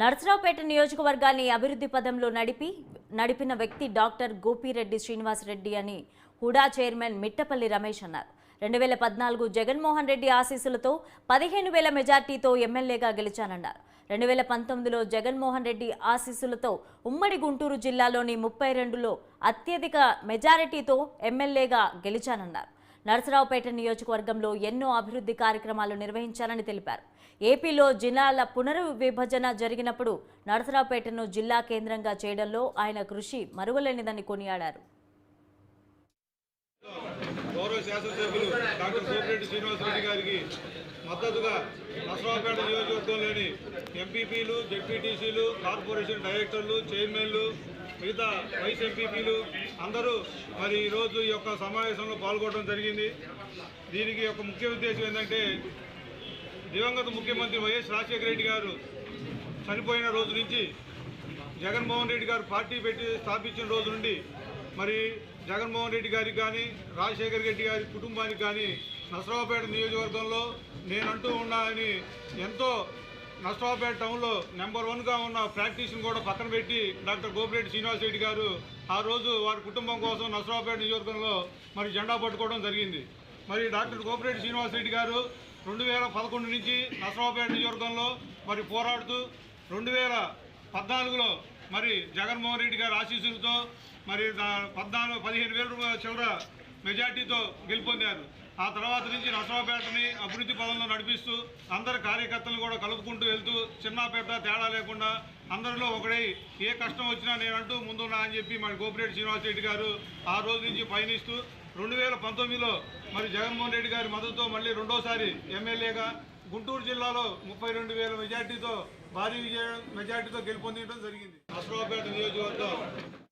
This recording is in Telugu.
నర్సరావుపేట నియోజకవర్గాన్ని అభివృద్ధి పదంలో నడిపి నడిపిన వ్యక్తి డాక్టర్ గోపిరెడ్డి శ్రీనివాసరెడ్డి అని హుడా చైర్మన్ మిట్టపల్లి రమేష్ అన్నారు. రెండు వేల పద్నాలుగు జగన్మోహన్ రెడ్డి ఆశీస్సులతో పదిహేను వేల మెజార్టీతో ఎమ్మెల్యేగా గెలిచానన్నారు. రెండు వేల పంతొమ్మిదిలో జగన్మోహన్ రెడ్డి ఆశీస్సులతో ఉమ్మడి గుంటూరు జిల్లాలోని ముప్పై రెండులో అత్యధిక మెజారిటీతో ఎమ్మెల్యేగా గెలిచానన్నారు. నరసరావుపేట నియోజకవర్గంలో ఎన్నో అభివృద్ధి కార్యక్రమాలు నిర్వహించాలని తెలిపారు. ఏపీలో జిల్లాల పునర్విభజన జరిగినప్పుడు నరసరావుపేటను జిల్లా కేంద్రంగా చేయడంలో ఆయన కృషి మరువలేనిదని కొనియాడారు. గౌరవ శాసనసభ్యులు డాక్టర్ సోమిరెడ్డి శ్రీనివాసరెడ్డి గారికి మద్దతుగా నసరావుపేట నియోజకవర్గంలోని ఎంపీపీలు జెడ్పీటీసీలు కార్పొరేషన్ డైరెక్టర్లు చైర్మన్లు మిగతా వైస్ ఎంపీపీలు అందరూ మరి ఈరోజు ఈ యొక్క సమావేశంలో పాల్గొనడం జరిగింది. దీనికి ఒక ముఖ్య ఉద్దేశం ఏంటంటే దివంగత ముఖ్యమంత్రి వైఎస్ రాజశేఖర రెడ్డి గారు చనిపోయిన రోజు నుంచి జగన్మోహన్ రెడ్డి గారు పార్టీ పెట్టి స్థాపించిన రోజు నుండి మరి జగన్మోహన్ రెడ్డి గారికి కానీ రాజశేఖర్ రెడ్డి గారి కుటుంబానికి కానీ నసరావుపేట నియోజకవర్గంలో నేనంటూ ఉన్నానని ఎంతో నసరావుపేట టౌన్లో నెంబర్ వన్గా ఉన్న ప్రాక్టీస్ని కూడా పక్కన పెట్టి డాక్టర్ గోపిరెడ్డి శ్రీనివాస్ రెడ్డి గారు ఆ రోజు వారి కుటుంబం కోసం నసరావుపేట నియోజకవర్గంలో మరి జెండా పట్టుకోవడం జరిగింది. మరి డాక్టర్ గోపిరెడ్డి శ్రీనివాస్ రెడ్డి గారు రెండు వేల పదకొండు నుంచి నసరావుపేట నియోజకవర్గంలో మరి పోరాడుతూ రెండు వేల పద్నాలుగులో మరి జగన్మోహన్ రెడ్డి గారి ఆశీస్సులతో మరి పద్నాలుగు పదిహేను వేల రూపాయల చివర మెజార్టీతో గెలుపొందారు. ఆ తర్వాత నుంచి నసరావుపేటని అభివృద్ధి పదంలో నడిపిస్తూ అందరు కార్యకర్తలను కూడా కలుపుకుంటూ వెళ్తూ చిన్నపేట తేడా లేకుండా అందరిలో ఒకడై ఏ కష్టం వచ్చినా నేనంటూ ముందున్నా అని చెప్పి మరి గోపిరెడ్డి శ్రీనివాస్ రెడ్డి గారు ఆ రోజు నుంచి పయనిస్తూ రెండు వేల పంతొమ్మిదిలో మరి జగన్మోహన్ రెడ్డి గారి మద్దతుతో మళ్ళీ రెండోసారి ఎమ్మెల్యేగా గుంటూరు జిల్లాలో ముప్పై రెండు వేల మెజార్టీతో భారీ విజయ మెజార్టీతో గెలుపొందడం జరిగింది. నసరావుపేట నియోజకవర్గం